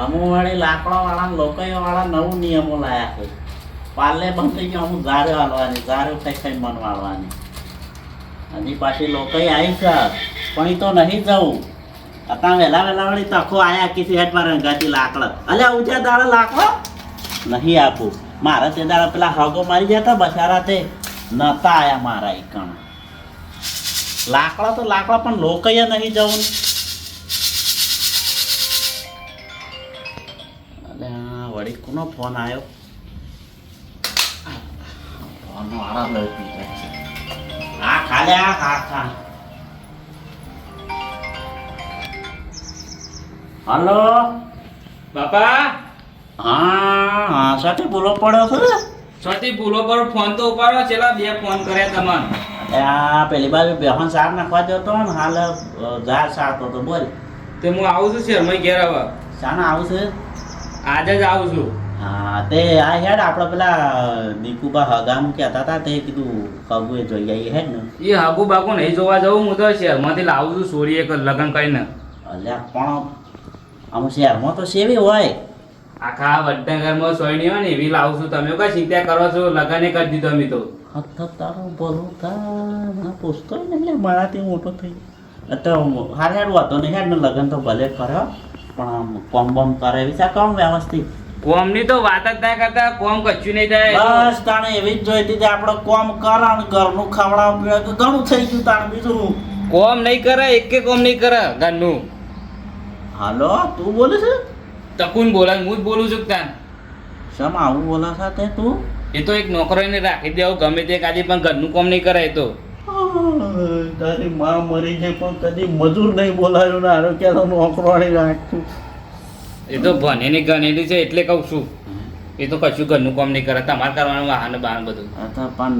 અમુક વાળી લાકડા વાળા લોકો વાળા નવું નિયમો લાયા છે. પાલે બંધ થઈ ગયો, અમુક ઝાડો હાલવાની ઝાડો કઈ કઈ મન વાળવાની. હજી પાછી લોકો આવી છે. પણ એ તો નહીં જવું. અત્યારે વહેલા વહેલા વળી તખો આયા કીધી હેઠ મારે રંગાતી લાકડા. અલ્યા ઉજા દાડે લાકડો? નહીં આપું. મારે તે દાડે પેલા હગો મારી હતા બસારા તે. નતા આયા મારા એકણ લાકડા તો લાકડા, પણ લોકોએ નહીં જવું. વળી કોનો ફોન આવ્યો ફોન વાળા લઈ હા ખાલે આ હા ખા હલો? બાપા? હા હા સાથે બોલો પડ્યો છો સતી ભૂલો પર ફોન તો ઉપાડો છેલ્લા બે ફોન કર્યા તમને આ પેલી બાજુ બેહન સાર નાખવા જતો ને હાલ ઝાડ સારતો તો બોલ. તે હું આવું છું શહેરમાં ઘેર હવે શાના આવું છે? આજે જ આવું છું. હા તે આ હેડ આપણે પેલા દીકુબા હગામ કહેતા હતા તે કીધું કબુએ જોઈ આવી હેડ ને. એ હગુ બાકુ નહીં જોવા જવું હું તો શહેરમાંથી લાવું છું સોરી એક લગ્ન કરીને. અલ્યા પણ આમ શહેરમાં તો સેવી હોય. આખા વડનગરમાં સોયણી હોય ને એવી લાવું છું. તમે કઈ ચિંતા કરો છો લગ્ન કરી દીધો અમે તો. હથ તારો ભલું થા પૂછતો ને એટલે મારાથી મોટો થઈ. તો હાર હેડ વાતો નહીં હેડ ને લગ્ન તો ભલે કર્યો પણ આમ કોમ બોમ કરે વિચાર કોમ વ્યવસ્થિત? કોમની તો વાત જ ના કરતા કોમ કચ્યું નહીં થાય. બસ તાણે એવી જ જોઈતી હતી આપણે કોમ કરણ ઘરનું ખવડાવ ઘણું થઈ ગયું તાણ બીજું. કોમ નહીં કરે એક કોમ નહીં કરે ઘરનું. હાલો તું બોલે છે? તકુન બોલે હું જ બોલું છું તાન. શમ આવું બોલા સાથે તું? એ તો એક નોકરોને રાખી દેવું ગમે તે કાજી પણ ઘરનું કોમ નહીં કરે એ તો. તારી માં મરી જાય પણ કદી મજૂર નહીં બોલાયો ને આરો ક્યાં નોકરવાણી રાખ્યું એ તો ભણેલી ગણેલી છે એટલે કહું છું. એ તો કશું ઘરનું કામ નહીં કરે તમારે કરવાનું વાહન બહાર બધું. આ પણ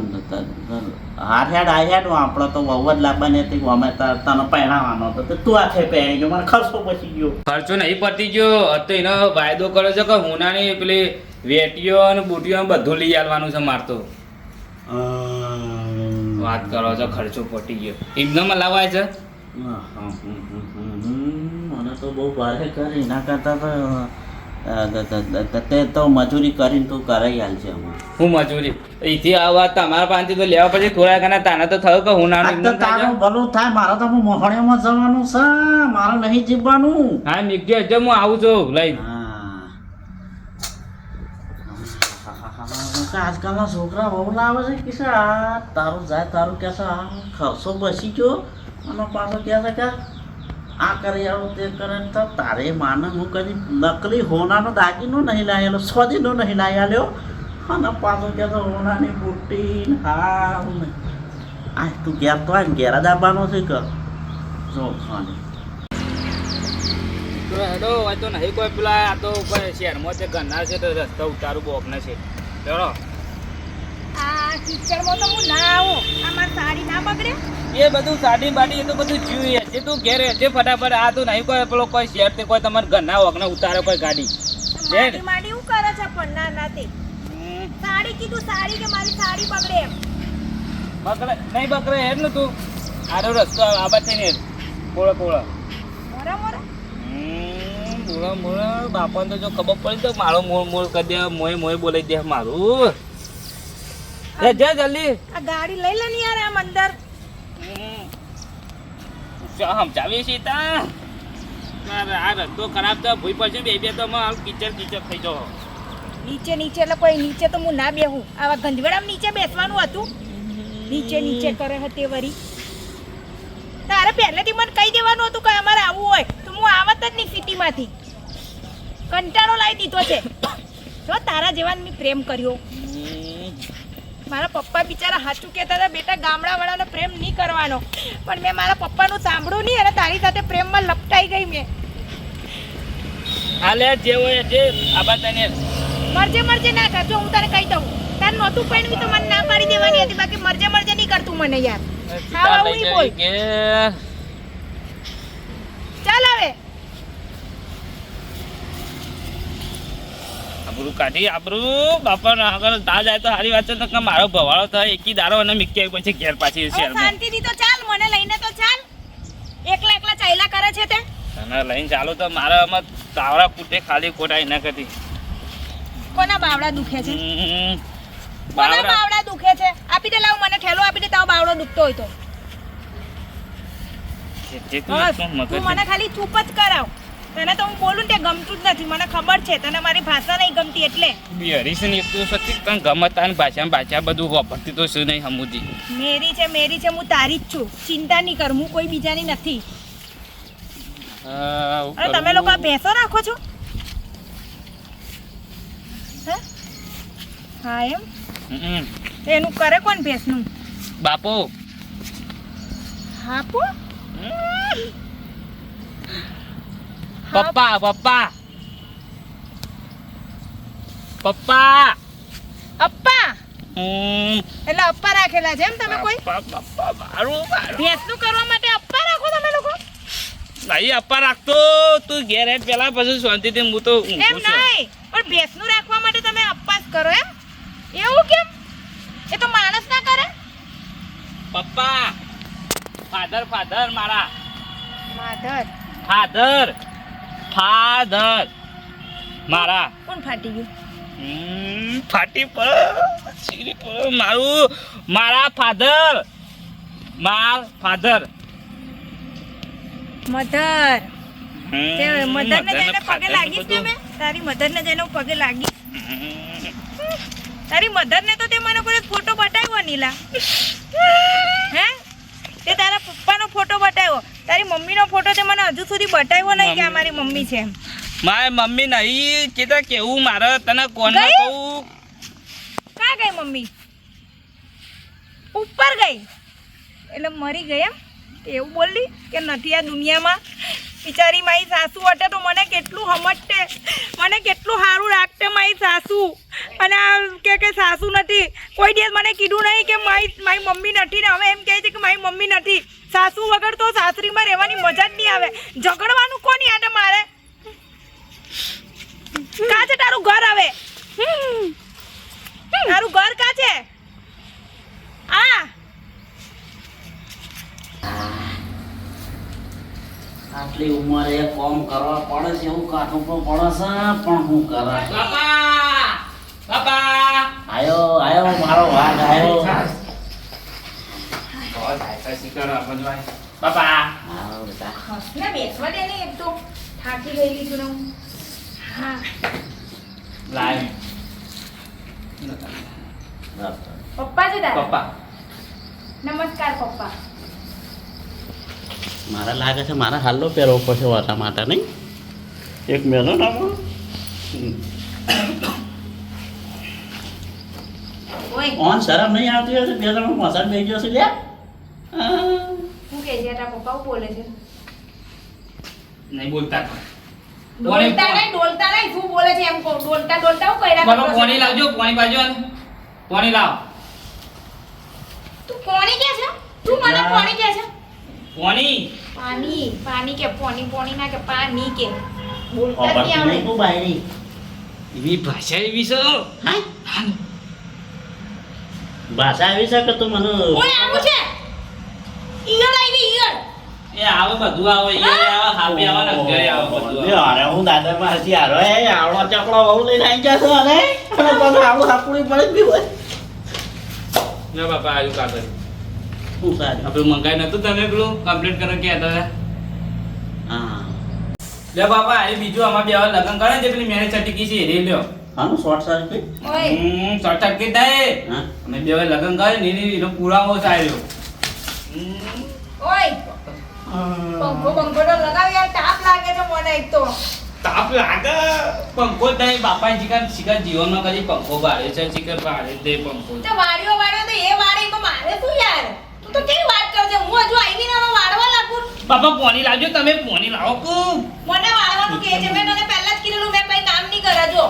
હાર હેડ આ હેડ આપણે તો વહુ જ લાવવાની હતી અમે તને પહેરાવાનો હતો તો તું આખે પહેરી ગયો મને ખર્ચો પછી ગયો. ખર્ચો નહીં પતી ગયો. તો એનો વાયદો કર્યો છે કે હુનાની પેલી વેટીઓ અને બુટીઓ બધું લઈ આવવાનું છે માર તો. વાત કરો છો ખર્ચો પટી ગયો. એમનામાં લાવાય છે? મને તો બહુ ભારે કરી. ના કરતા તો ત- ત- મજૂરી કરીને તું કરાઈ હાલ છે હું મજૂરી? અહીંથી આ વાત તમારા પાસેથી તો લેવા પછી થોડા ઘણા તાના તો થયો કે થાય તારું ભલું થાય. મારે તો મોહણીમાં જવાનું છે. મારે નહીં જીવવાનું. હા નીકળ્યો એટલે હું આવું છું. લઈ. આજકાલના છોકરા બહુ લાવે છે કે આ તારું જાય તારું કે છે આ ખર્ચો બસી ગયો. અને પાછો કહે છે કે, આ કરી આવું, તે કરે તો તારે માને, હું કદી નકલી હોનાનો દાગીનો નહીં લાવેલો સ્વદીનો નહીં લાવી આલ્યો અને પાછો કહે છે, હોનાની બુટ્ટી હા નહીં આ તું ઘેર તો આ ઘેરા દાબવાનો છે કે જો ખાને હેડો તો નહીં કોઈ પેલા આ તો કોઈ શહેરમાં તે ગન્ના છે, તો રસ્તા ઉતારું બોકને છે. ચલો આ કિચડમાં તો હું ના આવું. આ મારી સાડી ના બગડે? એ બધું સાડી બાડી એ તો બધું જોઈએ. છે તું ઘેરે છે ફટાફટ આ તું નહીં કોઈ પેલો કોઈ શેર તે કોઈ તમારે ઘરના વગને ઉતારે કોઈ ગાડી. માડી માડી હું કરે છે પણ ના ના તે? સાડી કીધું સાડી કે મારી સાડી બગડે એમ. બકરે નહીં બકરે એમ ને તું. આરો રસ્તો આ થઈને હેડ. પોળો પોળો. મોરા મોરા. મોળો મોળો બાપાને તો જો ખબર પડી તો મારો મોર મોળ કરી દે મોય મોય બોલાઈ દે મારું. એ જા જલ્દી. આ ગાડી લઈ લે ને યાર આમ અંદર. સમજાવીએ છીએ સીતા આ રસ્તો ખરાબ તો ભૂઈ પડશે બે બે તો હાલ કીચડ કીચડ થઈ જાઓ નીચે નીચે એટલે કોઈ નીચે તો હું ના બેહું. આવા ગંધવેડામાં નીચે બેસવાનું હતું. નીચે નીચે કરે હતી વરી. તારે પહેલેથી મને કહી દેવાનું હતું કે અમારે આવવું હોય. તો હું આવત જ નહીં સિટીમાંથી. કંટાળો લાવી દીધો છે. જો તારા જેવા મેં પ્રેમ કર્યો. મારા પપ્પા બિચારા સાચું કહેતા હતા બેટા ગામડાવાળાનો પ્રેમ નહીં કરવાનો. પણ મેં મારા પપ્પાનું સાંભળ્યું નહીં અને તારી સાથે પ્રેમમાં લપટાઈ ગઈ મેં. હાલે જે હોય જે આબા તને મરજે મરજે ના કરજો હું તને કહી દઉં તાર નહોતું પહેણવી તો મને ના પાડી દેવાની હતી બાકી મરજે મરજે નહીં કરતું મને યાર. હા, આવું બોલ. ચાલ હવે. આબરૂ કાઢી આબરૂ બાપા આગળ તા જાય તો સારી વાત છે. તો કે મારો ભવાળો થાય એકી દારો અને મિક્કી આવી પછી ઘેર પાછી હવે શહેરમાં. શાંતિથી તો ચાલ મને લઈને તો ચાલ. એકલા એકલા ચાલ્યા કરે છે તે. તને લઈને ચાલો તો મારા આમાં તાવરા ફૂટે ખાલી ખોટા એના કરતી. કોના બાવડા દુખે છે. કોના બાવડા. દુખે છે? આપી દે લાવ મને ઠેલો આપી દે તાવ બાવડો દુખતો હોય તો. તું મને ખાલી ચૂપ જ કરાવ. તને તો હું બોલું તે ગમતું જ નથી. મને ખબર છે તને મારી ભાષા નહીં ગમતી એટલે. બિહારી છે ને એક તો સચ્ચી તને ગમતા ને ભાષા ભાષા બધું વાપરતી તો શું નહીં સમુજી મેરી છે મેરી છે હું તારી જ છું. ચિંતા નહીં કર હું કોઈ બીજાની નથી. અને તમે લોકો આ ભેંસો રાખો છો? હા? એમ? એનું કરે કોણ ભેંસનું? બાપો. હાપો પપ્પા પપ્પા. પપ્પા. અપ્પા. એટલે અપ્પા રાખેલા છે એમ તમે કોઈ? પપ્પા, પપ્પા, મારું, મારું. ભેંસનું કરવા માટે અપ્પા રાખો તમે લોકો? નહીં અપ્પા રાખતો. તું ઘેર હેડ પેલા પછી શાંતિથી હું તો એમ નહીં પણ ભેંસનું રાખવા માટે તમે અપ્પાસ કરો એમ? એવું કેમ? એ તો માણસ ના કરે? પપ્પા ફાધર ફાધર મારા. Father father. મારા. કોણ ફાટી ગયું? ફાટી મારું મારા ફાધર. માર ફાધર. મધર. મધર ને જઈને પગે લાગી લાગીશ ને મેં તારી મધર ને જઈને પગે લાગીશ? તારી મધર ને તો તે મને કોઈ ફોટો બતાવ્યો નીલા. હે? તે તારા પપ્પાનો ફોટો બતાવ્યો. તારી મમ્મીનો ફોટો તે મને હજુ સુધી બતાવ્યો નહીં કે આ મારી મમ્મી છે. મારી મમ્મી નહીં ચેતા કેવું મારે તને કોને કહું? ક્યાં ગઈ મમ્મી? ઉપર ગઈ. એટલે મરી ગઈ એમ. એવું બોલી કે નથી આ દુનિયામાં? બિચારી મારી સાસુ હટે તો મને કેટલું હમટતે મને કેટલું સારું રાખતે મારી સાસુ? અને આ કે કે સાસુ નથી? કોઈ દિવસ મને કીધું નહીં કે મારી મારી મમ્મી નથી ને હવે એમ કહે છે કે મારી મમ્મી નથી. સાસુ વગર તો સાસરીમાં રહેવાની મજા જ નહીં આવે. ઝઘડવાનું કોની આટે મારે? કા છે તારું ઘર હવે? તારું ઘર કા છે? આ! આટલી ઉંમરે કોમ કરવા પડે છે એવું કાઠું પણ પડે છે પણ હું કરે બાપા. આયો આયો મારો વાઘ આયો. બાપા. આવો બેટા ને બેસવા દે ને એક તો. થાકી ગયેલી છું ને. હું. હા લાય. પપ્પા છે તારા? પપ્પા. નમસ્કાર પપ્પા. મારે લાગે છે મારે હાલો પહેરવો પડશે વાટા માટે નહીં? એક મેલો ના ઓય ઓન શરમ નહીં આવતી હશે બે ત્રણ મસાજ લઈ ગયો છે લ્યા. હા. કે છે તારા પપ્પા બોલે છે? નહીં બોલતા ડોલતા નહીં ડોલતા નહીં શું બોલે છે એમ કહું. ડોલતા ડોલતા હું કર્યા બાપા પાણી લાવજો પાણી બાજુ પાણી લાવ? તું કોણી કે છે? તું મને કોણી કે છે? પાણી પાણી પાણી કે પોણી પોણી ના કે પાણી કે. બોલતા જ નહીં આવડે. ભાષા એવી છે? હા. ભાષા આવી શકે તો મને ઓય આવું છે. ઈયર આવી ઈયર એ આવે બધું આવે એ આવે હાપી આવે ને ઘરે આવે બધું. અરે હું દાદા માં હસી હારો એ આવડો ચકડો બહુ લઈને આવી જશે અરે? અને પાછું આવડું હાપુડી પડે બી હોય. ના બાપા આવ્યું કાગળ શું સારું? આપણે મંગાઈ નતું તમે પેલું? કમ્પ્લીટ કરો કે હતા હા. લે બાપા એ બીજું આમાં બે લગ્ન કરે છે જે પેલી મેરેજ સર્ટિફિકેટ છે એ લ્યો. હાનું શોર્ટ સર્કિટ હમ શોર્ટ સર્કિટ થાય. અમે બે વાર લગ્ન કરે ને એની એનો પુરાવો ચાલ્યો ઓય. પંખો પંખો તો લગાવી યાર તાપ લાગે છે મને એક તો. તાપ લાગે? પંખો થાય બાપા શિકાર શિકાર જીવનમાં કદી પંખો બાળે છે શીખર બાળે દે પંખો. તો વાડીઓ વાળ્યો તો એ વાડીમાં મારે શું યાર? તું તો કેવી વાત કરજે? હું હજુ આવી ને વાળવા લાગુ? બાપા પોની લાવજો તમે પોની લાવો. કુ મને વાળવાનું કે છે મેં તને પહેલા જ કીધેલું મેં કઈ કામ નહીં કરે જો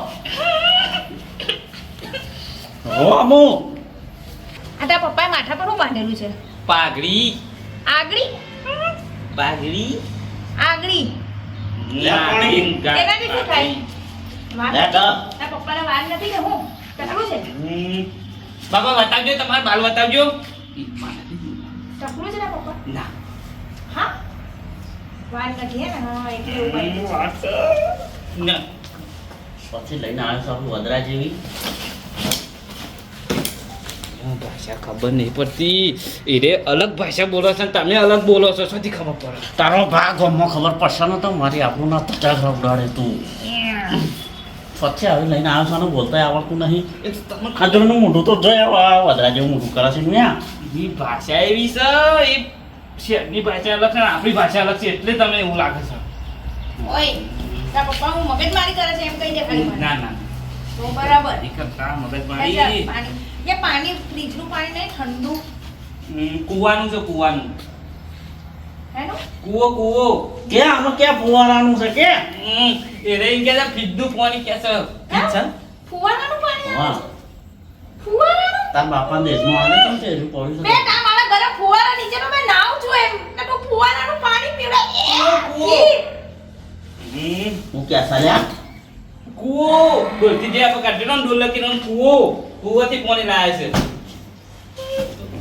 હો અમુ આ તારા પપ્પાએ માથા પર શું બાંધેલું છે? પાઘડી. આગળી? પાઘડી. આગળી. લે શું થાય. તારા પપ્પાને વાળ નથી કે હું? ટકલું છે? હમ. બાપા બતાવજો તમારા બાલ બતાવજો. ટકલું છે તારા પપ્પા? ના. હા? વાળ નથી હે ને? એટલે એવું ના. પછી લઈને આવે છું આપણું વદરા જેવી. ભાષા ખબર નહીં પડતી. એ રે અલગ ભાષા બોલો છો ને તમે અલગ બોલો છો શોથી ખબર પડે? તારો ભાગ ગમમાં ખબર પડશે ને તો મારી આપણું ના તચાક ઉડાડે તું. પછી આવી લઈને આવ્યો છું બોલતા આવડતું નહીં. એ તમે ખાજરનું મોઢું તો જોઈ આવો આ વદરા જેવું મોઢું કરે છે ન્યા. એ ભાષા એવી છે એ શહેરની ભાષા અલગ છે ને આપણી ભાષા અલગ છે એટલે તમને એવું લાગે છે. ઓય તારા પપ્પા હું મગજમારી કરે છે એમ કહી દે ખાલી ના ના તો બરાબર. કરતા મગજમારી એ પાણી ફ્રીજનું પાણી નહીં ઠંડુ? કુવાનું છે કુવાનું. કુવો કૂવો કૂવો. કે આમાં કે ફુવારાનું છે કે? એ રે કે છે ફીજનું પાણી કે છે? છે. ફુવારાનું પાણી હા ફુવારાનું? તાર બાપા દેશમાં આવે કેમ છે? હજુ પડ્યું બે છે મારા ઘરે ફુવારા નીચે નો મેં નાવ છું એમ. ને તો ફુવારાનું પાણી પીવડાવ કૂવો. એ હું કે સાલ્યા? કુવો. બોલતી જે આપણે કાઢેલો ને ડોલ લખીને કૂવો. કૂવાથી પાણી લાવે છે.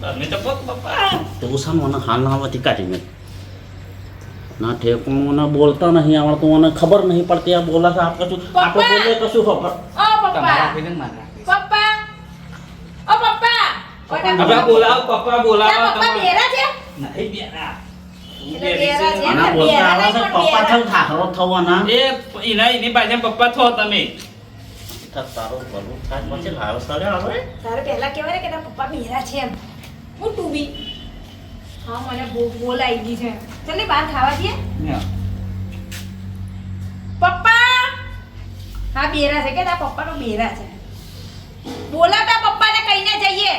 તમે તો પપ્પા મને હાલ ના આવવાથી કાઢી મેં ના ઠેકું મને બોલતા નહીં આવડતું મને ખબર નહીં પડતી આ બોલા છે આપણે શું આપણે પપ્પા! તો શું ખબર. ઓ પપ્પા! પપ્પા! ઓ પપ્પા! હવે બોલાવો પપ્પા બોલાવો પપ્પા બેરા છે? નહીં બેરા. પપ્પા થવું થાકરો થવાના. એ એના એની પાછળ પપ્પા થો તમે. તારું ભલું થાય. પછી લાવ સરે આવે? તારે પહેલા કહેવાય ને કે તારા પપ્પા મેરા છે એમ. હું તું બી. હા મને બહુ બોલ આવી ગઈ છે. ચાલ ને બહાર ખાવા દે પપ્પા! હા બેરા છે કે તારા પપ્પા તો બેરા છે. બોલાતા પપ્પાને કહીને જઈએ.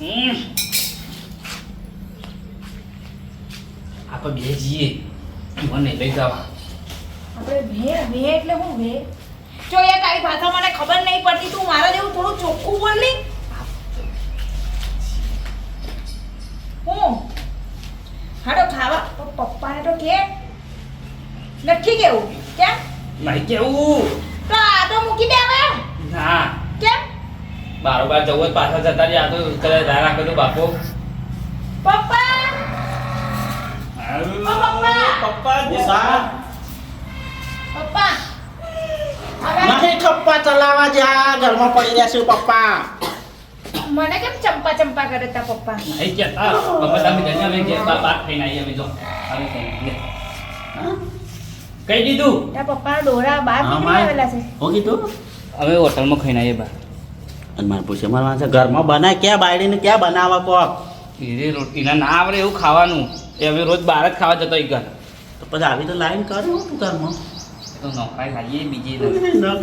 હમ. આપણે બે જઈએ. મને લઈ જવા. આપણે બે બે એટલે હું ભે જો યાર તારી ભાષા મને ખબર નહીં પડતી તું મારા જેવું થોડું ચોખ્ખું બોલની હું હાડો ખાવા તો પપ્પાને તો કે નથી કેવું કેમ નહીં કેવું તો આ તો મૂકી દે હવે ના કેમ બારોબાર જવું હોય પાછા જતા જ આ તો કદાચ ધ્યાન રાખે તો બાપો પપ્પા પપ્પા! પપ્પા પપ્પા ખપ્પા ચલાવવા જા ઘરમાં પડી રહેશું પપ્પા. મને કેમ ચંપા ચંપા કરે તા પપ્પા? નહીં કહેતા. પપ્પા તમે જઈને અમે ઘેર બા- બાર ખાઈને આવી અમે જો. અમે કઈ દીધું? તા પપ્પા ડોરા બહાર હા, નીકળી માય. આવેલા છે. હો કીધું? અમે હોટલમાં ખાઈને આવીએ બા અને મારે પૂછે મારા વાંચે ઘરમાં બનાય ક્યાં બાયડીને ક્યાં બનાવવા કોક? એ રોટીના ના આવડે એવું ખાવાનું. એ હવે રોજ બહાર જ ખાવા જતો ઘર. તો પછી આવી તો લાઈન કરે હું તું ઘરમાં? તો નોકરી ખાઈએ બીજી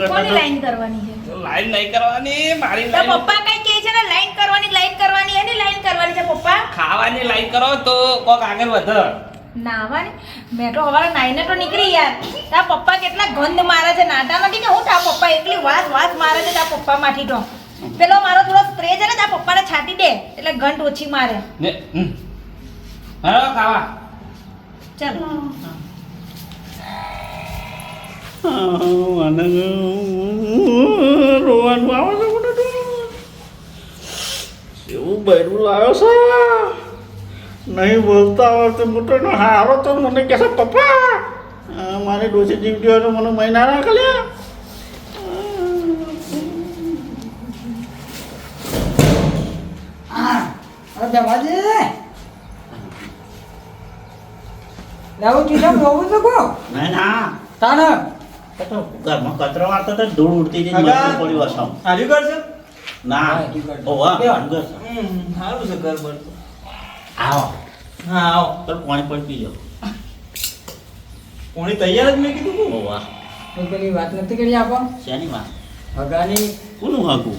કોની લાઈન કરવાની છે? લાઈન નહીં કરવાની મારી લાઈન પપ્પા કઈ કહે છે ને લાઈન કરવાની લાઈન કરવાની એની લાઈન કરવાની છે પપ્પા. ખાવાની લાઈન કરો તો કોક આગળ વધે. નાવાની મેં તો હવારે નાઈને તો નીકળી યાર. તા પપ્પા કેટલા ગંધ મારે છે. નાતા નથી કે હું તા પપ્પા એકલી વાત વાત મારે છે તા પપ્પા માંથી તો. પેલો મારો થોડો સ્પ્રે છે ને તા પપ્પાને છાંટી દે. એટલે ગંધ ઓછી મારે. ને હમ. ખાવા. ચાલ. હા, મને રોવાનું આવે છે મને તો. એવું બૈરું લાવ્યો છે નહીં બોલતા આવડતે મોટો નો હારો તો મને કહે છે પપ્પા મારી ડોસી જીવતી હોય મને મહિના કલ્યા અરે જવાજે લાવું ટીચર જોવું તો કહો ના ના તાને તો ઘરમાં કચરો વાળતો તો ધૂળ ઉડતી. મજબૂર પડ્યું હાજુ કરશે ના. ઓવા સારું છે ઘર આવો. હા આવો. તો પાણી પી પીજો કોણી તૈયાર જ મેં કીધું ઓવા તો પેલી વાત નથી કરી આપો? શેની વાત? હગાની. કોનું હાકું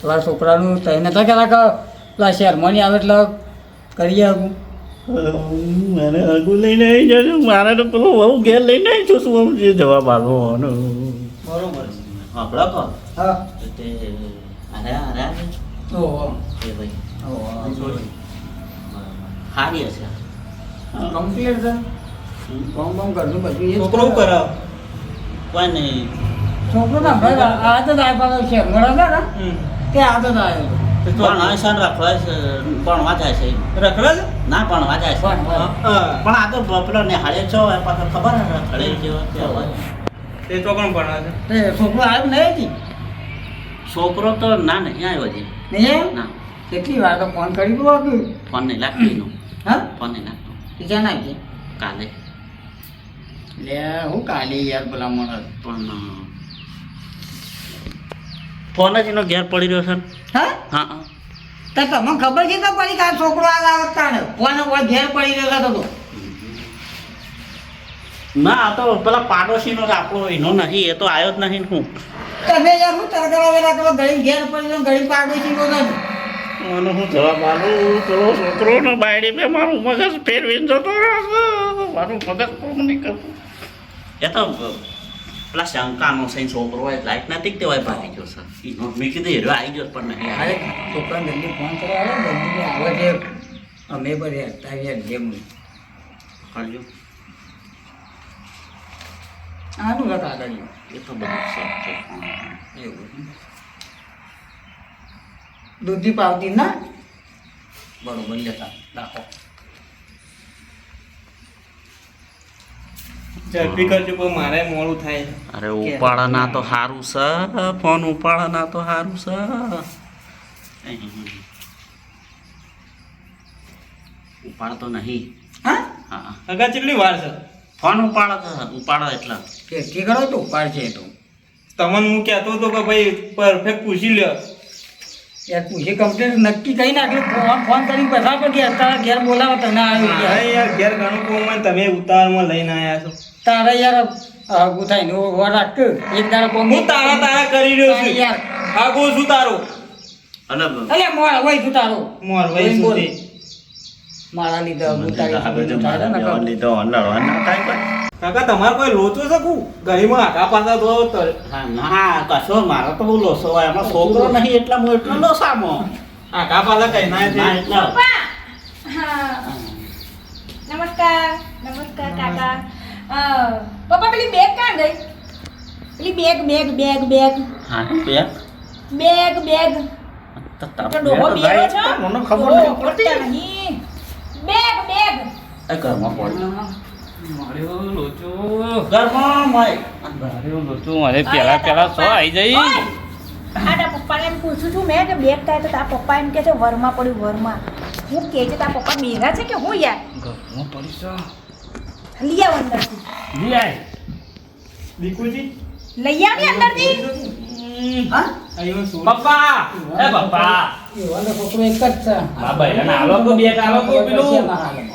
પેલા છોકરાનું તઈ નતા કહેતા કે પેલા શહેરમાં નહીં આવે એટલે કરીએ હગું. મને આગું લઈને આવી જશે મારે તો પેલો બહુ ઘેર લઈને આવી છું. શું જે જવાબ આપવાનો બરોબર આપણા પણ હા. તે અરે અરે ઓહો એ ભાઈ. ઓહો હારી હશે કમ્પ્લીટ છે. કોમ કોમ કરજો પછી એ છોકરો શું કરે કોઈ નહીં. છોકરો ના ભાઈ આ તો થાય પાછો શહેરમાં હતા ને? તે આ તો થાય પણ હસન રખવાય છે ભણવા જાય છે રખડે છે? ના ભણવા જાય છે. પણ આ તો પેલો નિહાળે છો એ પાછો ખબર રખડે જેવો હોય તે ચોકણ ભણે છે? તે છોકરો આવ્યો નહીં છોકરો તો ના નહીં આવ્યો હજી. નહીં ના. કેટલી વાર તો ફોન કરી દો કે ફોન નહીં લાગતો એનો. હા? ફોન નહીં લાગતો. બીજા ના કે? કાલે. લે હું કાલે યાર પેલા મળે પણ ફોન જ એનો ઘેર પડી રહ્યો છે. હા? હા. તો તમને ખબર છે કે પડી કે આ છોકરો આ આવતા ફોન ઉપર ઘેર પડી રહ્યો હતો તો ના આ તો પેલા પાડોશીનો આપણો એનો નથી એ તો આવ્યો જ નથી હું. તમે યાર હું તરકરા વેલા કરો ઘડી ઘેર પડી રહ્યો ઘડી પાડોશી નો નથી મને હું જવાબ આલું પેલો છોકરો ને બાયડી બે મારું મગજ ફેરવીને જતો રહ્યો મારું મગજ કોમ નહીં કરતું. એ તો પેલા શંકાનો સહી છોકરો હોય લાઈટ ના કે તેવાય ભાગી ગયો સર મેં કીધું હેરો આવી ગયો પણ નહીં આવે. છોકરા જલ્દી ફોન કરવા આવે ને જલ્દી આવે છે અમે બધે હતા યાર જેમ કરજો આનું રક આગળ એ તો બધું છે એવું દૂધી પાવતી ના બરોબર લેતા રાખો ઝડપી કરજો પણ મારે મોડું થાય. છે અરે ઉપાડા ના તો સારું. છે ફોન ઉપાડા ના તો સારું. છે ઉપાડ તો નહીં. હા? હા. અગા કેટલી વાર છે? ફોન ઉપાડો તો ઉપાડો એટલે. કે કી કરો તો? ઉપાડ છે તો. તમને હું કહેતો હતો કે ભાઈ પરફેક્ટ પૂછી લ્યો. યાર પૂછે કમ્પ્લેટ નક્કી કહી નાખ્યું ફોન ફોન કરીને બધા પર કે અત્યારે ઘેર બોલાવો તને આવ્યું યાર યાર ઘેર ઘણું મને તમે ઉતારમાં લઈને આવ્યા છો. તારે યાર આગું થાય નો ઓર રાખ. એક દાડો કોમ હું તારા તારા કરી રહ્યો છું. યાર. આગો છું તારો. અને અલે મોર વઈ છું તારો. મોર વઈ બોલ. લીધે. લીધો થાય કાકા તમારે કોઈ લોચો છે કુ? ગરીમાં આખા પાછા તો હા, ના કશો મારો તો બહુ લોસો હોય. એમાં છોકરો નહીં એટલા હું એટલો લોસામો. આકા પાછા કઈ ના છે? એટલે. નમસ્કાર નમસ્કાર કાકા. અ, પપ્પા પેલી બેગ ક્યાં ગઈ? પેલી બેગ બેગ બેગ બેગ હા બે બેગ બેગ તો તો તમે ડોહો બેરો છો? મને ખબર નહીં પડતી. નહીં. Bag bag. એ ઘરમાં પડી. માર્યો લોચો. ઘરમાં મય. માર્યો લોચો. મારે પેલા પેલા સો આવી જઈ. ઓય! પપ્પાને એમ પૂછું છું મેં કે બેગ થાય તો તારા પપ્પા એમ કે છે વરમાં પડ્યું વરમાં. હું કે છે તારા પપ્પા મેઘા છે કે હું યાર? ઘરમાં પડી છો લઈ આવ અંદરથી. લી આય. દીકુજી? લઈ આવી અંદરથી. પપ્પા! એ પપ્પા! એવાનો છોકરો એક જ છે આ ભાઈને આલો તો બે આલો તો પેલું.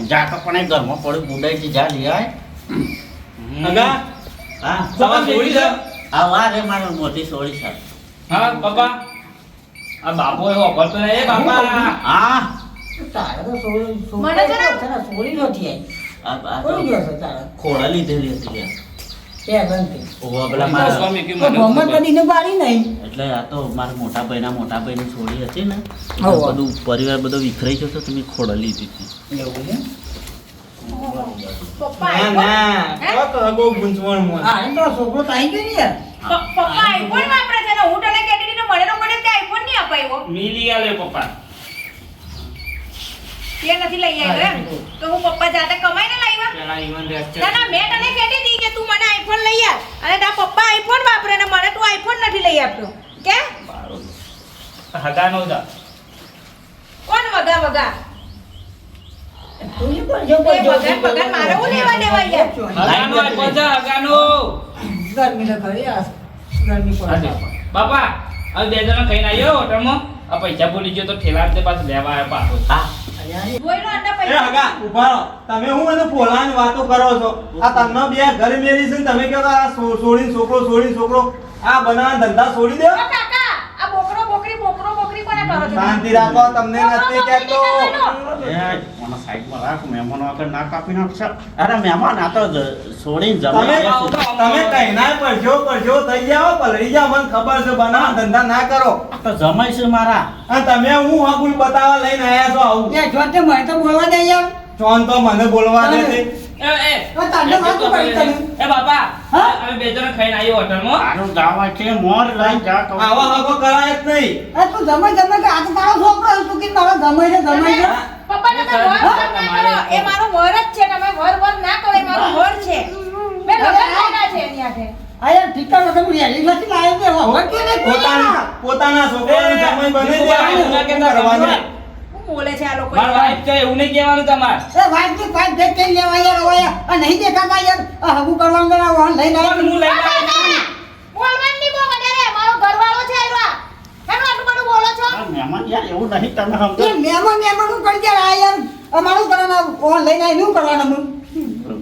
જા તો પણ એ ઘરમાં પડ્યું બુડાઈ જા લઈ હા. તમારે આ વા રે મારી મોટી સોળી છે. હા પપ્પા. આ બાપો એવો કરતો ને બાપા. હા સોળી નથી ખોળા લીધેલી હતી પરિવાર બધો વિખરાઈ ગયો તમે ખોડા લીધી હતી. છોકરો તો આવી ગયો ને પપ્પા આઈફોન વાપરે છે. ને હું તને કેટલી મને મને આઈફોન નહીં અપાયો. મિલી આલે પપ્પા. તે નથી લઈ આવ્યો એમ. તો. હું પપ્પા જાતે કમાઈને લાવ્યા ના ના મેં તને કહેતી હતી કે તું મને આઈફોન લઈ આવ. અને તારા પપ્પા આઈફોન વાપરે ને મને તું આઈફોન નથી લઈ આપતો. કે? હગાનો દા કોણ વગા વગા? બાપા હવે બે જણા ખાઈને આવ્યો હોટલમાં. આ પૈસા ભૂલી ગયો તો ઠેલા પાછું લેવા આવ્યો પાછો. તમે હું મને પોલાની વાતો કરો છો? આ તમને બે ઘરે મેરી છે તમે કહો આ સો- છોકરો સોળીને છોકરો આ બનાવવા ધંધા છોડી દો. ઓ કાકા આ બોકરો બોકરી બોકરો બોકરી કોને કરો છો શાંતિ રાખો તમને નથી કહેતો. સાઈડમાં રાખો મહેમાનો આગળ ના કાપી નાખશે. અરે મહેમાન આ તો છોડીને છે. તમે કહીના પરજો પરજો થઈ જાઓ પલળી જાઓ મને ખબર છે બનાવવા ધંધા ના કરો. તો જમાય છે મારા. અને તમે હું હગુલ બતાવા લઈને આયા છો આવું? એ જો તે મને તો બોલવા દે યાર. જોન તો મને બોલવા નથી એ એ. તને વાંધો પડી તને. એ બાપા હા? અમે બે જણ ખાઈને આવ્યો હોટલમાં. તારું જાવા છે મોર લઈ જા તો. આવા હગો કરાય જ નહીં. તું જમાઈ જમાઈ કે આજે તો તારો છોકરો તું કે મારો જમાય છે જમાય છે. પપ્પા તમે વર વર ના કરો. એ મારો વર જ છે તમે વર વર ના કરો એ મારો વર છે. મે લગન કર્યા છે એની હાથે આ યાર વેલી નથી લાવ્યો તે હવે કે નહીં પોતાના પોતાના છોકરાનું જમાઈ બને છે આ ના કરવાનું. બોલે છે આ લોકો? મારા વાઈફ છે એવું નહીં કહેવાનું તમારે. એ વાઈફની પાઇપ ભેટ કઈ લેવા યાર હવે આ નહીં દેખાતા યાર. આ હગું કરવાનું હું. બોલવાનું નહીં વધારે. મારો ઘરવાળો છે આ. આટલું બધું બોલો છો? મહેમાન યાર એવું નહીં તમે એ સમજો મહેમાન મહેમાનનું કરી આ યાર અમારું કરવાના ઓન લઈને આવીને શું કરવાનું હું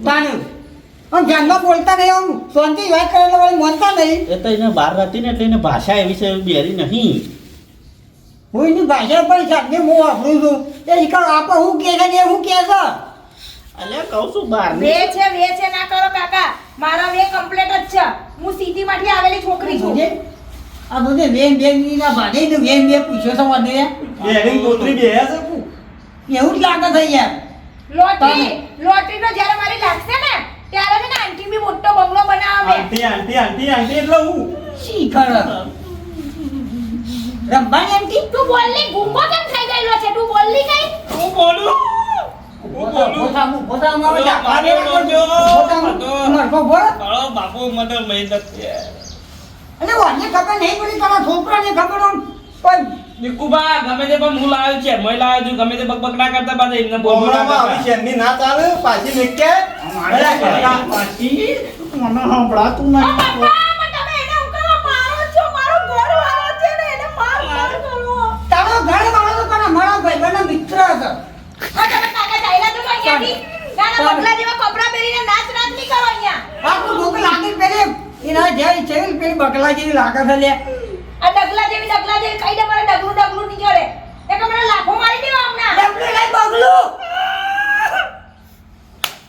તાને આમ ધ્યાનમાં બોલતા નહીં આમ. શાંતિ વાત કરેલો વાળી માનતા નહીં. એ તો એને બહાર હતી ને એટલે એને ભાષા એવી છે બેરી નહીં. હું એની ભાષા પર સામે હું વાપરું છું. એ ઈકર આપો હું કે છે ને હું કે છે? અલ્યા કહું છું બહાર વે છે વે છે ના કરો કાકા. મારા વે કમ્પ્લીટ જ છે. હું સીધી આવેલી છોકરી છું. આ બધે વેન બેનની ના ભાડે ને વેન બે પૂછ્યો તો મને. બેરી પોતરી બે છે કુ. એવું જ લાગે છે યાર. લોટરી લોટરી તો જ્યારે મારી લાગશે ને ત્યારે છે ને આંટી બી મોટો બંગલો બનાવે. આંટી આંટી આંટી આંટી એટલે હું? શી ખર રંબાની આંટી? તું બોલલી ગુંગો કેમ થઈ ગયેલો છે? તું બોલલી કઈ? હું બોલું? હું પોતા બોલું? પોતા મુ પોતા માં બોલો, જા મારે બોલજો. પોતા મરકો બોલ બાપુ મને મહેનત છે અને વાને ખબર નહીં પડી તારા છોકરાને ખબર આમ પણ નિકુબા ગમે તે પણ હું લાવ્યો છે મેં લાવ્યો છું ગમે તે બકબક ના કરતા પાછા એમને બોલ બોલ ના આવી છે એમની ના ચાલે પાછી નીકળે. પાછી મને સંભળાતું ઓ નહીં બાપા પણ તમે એને હું કરવા મારો છો મારો ઘરવાળો છે ને એને માર માર કરો. તારો ઘર વાળો તો તારા મિત્ર હતો. આ તમે કાકા ચાલ્યા તો અહીંયાથી નાના બગલા જેવા કપડાં પહેરીને નાચ નાચ નહીં કરો અહીંયા. આ તું ભૂખ લાગી પેલી એના જેવી છે પેલી બકલા જેવી લાગે છે લે. આ ડગલા જેવી ડગલા જેવી કઈ દે મને ડગલું ડગલું નીકળે એ કે મને લાફો મારી દેવા હમણાં. ડગલું લઈ બગલું.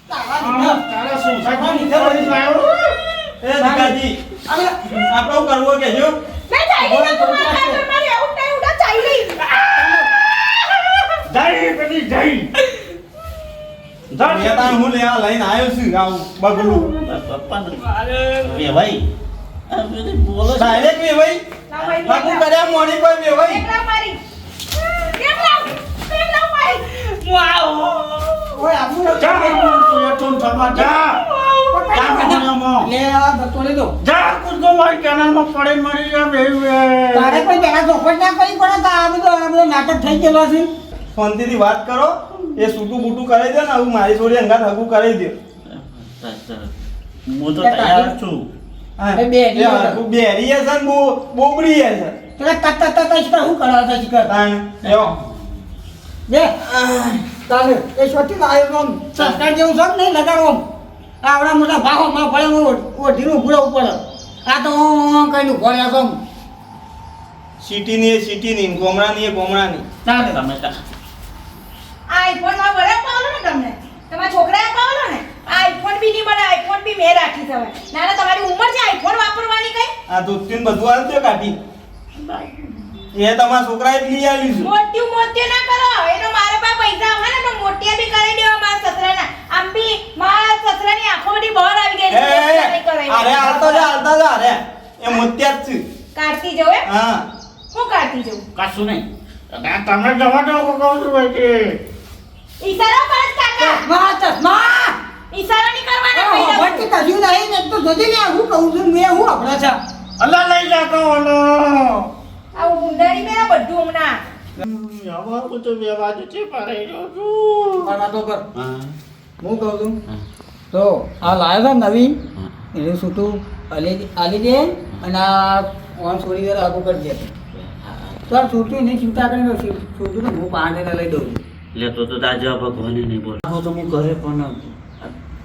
તારા સોસાયટી નીચે વળી લાવ્યો એ દીકાજી આપણો કરવો કરવું કહેજો મેં ચાલી ના તું મારા ઘરમાં રહેવું નહીં ઉડા ચાલી જય પેલી જય મેં હું લેવા લઈને આવ્યો છું આવું બગલું. વેવાઈ બોલો. ડાયરેક્ટ વે ના ભાઈ બાપુ કર્યા મોડી કોઈ વે ભાઈ. મારી. એકલા એકલા મારી. હું ઓય આપણું જા. તું એ થવા જા. જા કન્યામાં. લે આ બતો લે. દો જા કૂદકો મારી કેનાલમાં પડે મરી જા બેવી તારે કોઈ પેલા ચોખવટ ના કરી પડે? તો આ બધો નાટક થઈ ગયેલો છે. શાંતિથી વાત કરો. એ સૂટું બૂટું કરી દે ને આવું મારી છોડી અંગાત હગું કરી દે. હું તો તૈયાર છું. હા, બે એ હરખું બેરી છે ને બો- બોબડી છે. પેલા તત તત તત શીખર તાણ લ્યો. બે. તારે એ છોટી લાવ્યો આમ સંસ્કાર જેવું છે નહીં લગાડો. આમ આવડા મોટા ભાગો માં ભળે ઓઢીનું ભૂલાવું પડે આ તો કઈ ભોળ્યા છો આમ. સિટીની એ સિટીની ગોમડાની એ ગોમડાની. તારે. તમે તા- આઈફોનમાં વરે પાવલો ને તમને. તમારા છોકરાએ પાવલો ને. આઈફોન બી નહીં મળે આઈફોન બી મેં રાખી છે નાના ના ના તમારી ઉંમર છે આઈફોન વાપરવાની કઈ? આ દૂધથી બધું હાલ દે કાઢી એ તમારા છોકરાએ જ લઈ આવી છે. મોટી મોટી ના કરો. એનો તો મારે પાસે પૈસા આવે ને તો મોટિયા બી કરી દેવા મારા સસરાના. આમ બી મારા સસરાની આંખો બધી બહાર આવી ગઈ. અરે હાલતા જા હાલતા જા અરે. એ મોત્યા જ છે. કાઢતી જવું એમ? હા. હું કાઢતી જવું કશું નહીં. તમે જવા દો કહું છું ભાઈ ઈશારો કરે છે કાકા. ચશ્મા ચશ્મા! ઈશારો નહીં કરવાનો કહી દઉં કશું નહીં ને તો જોજે ને હું કહું છું મેં હું આપણા છે. અલ્લા લઈ જાતો ઓલો આ મેરા બધું હમણાં. હવે હું તો બે બાજુ છે રહ્યો કર. હું. કહું છું તો આ લાવ્યો છે નવીન એનું સૂટું આલી આલી દે અને આ ઓન છોડી દે આગું કરી દે. તો આ છૂટું નહીં ચિંતા કરીને છૂટું ને હું પાંડે લઈ દઉં લેતો તો તાજા ભગવાને નહીં બોલ. તો હું ઘરે પણ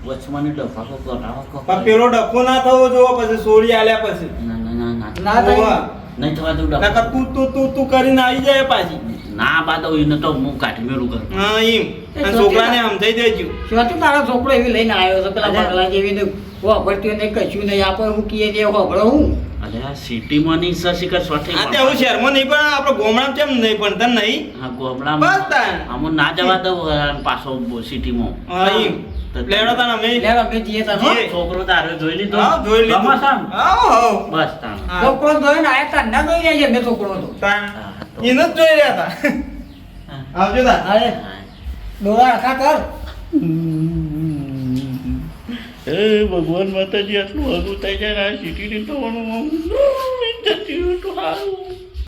આ વચમાં ડફાકો કરાવો કો પણ પેલો ડફો ના થવો જોવો પછી સોરી આલ્યા પછી. ના ના ના ના. ના થાય. નહીં થવા દઉં ડફો તું તું તું તું કરીને આવી જાય પાછી. ના બા દઉં એને તો હું કાઢી મેળું કરું. હા એમ. તો છોકરાને સમજાઈ દેજો. શું તારો છોકરો એવી લઈને આવ્યો છે પેલા. બગલા જેવી ને વાપરતી નહીં કશું નહીં આપણે હું કીએ તે વાપરો હું. અરે આ સિટીમાં નહીં સર શિખર સોઠે આ તે હું શહેરમાં નહીં પણ આપણો ગોમડામાં કેમ નહીં ભણતર નહીં? હા બસ ગોમડામાં તાન. આમ ના જવા દઉં પાછો સિટીમાં. હા એમ. લેડો તાન અમે? લેવા અમે જીએ તાર છોકરો તારે જોઈ લીધો. હા જોઈ લીધું. બસ. છોકરો જોઈને આયા તાર ના જોઈ રહ્યા છે છોકરો તો. તાન. જ જોઈ રહ્યા હતા આવજો તાન અરે ડોળા આખા કર. હે ભગવાન માતાજી આટલું હગું થઈ જાય ને આ તો જતી તો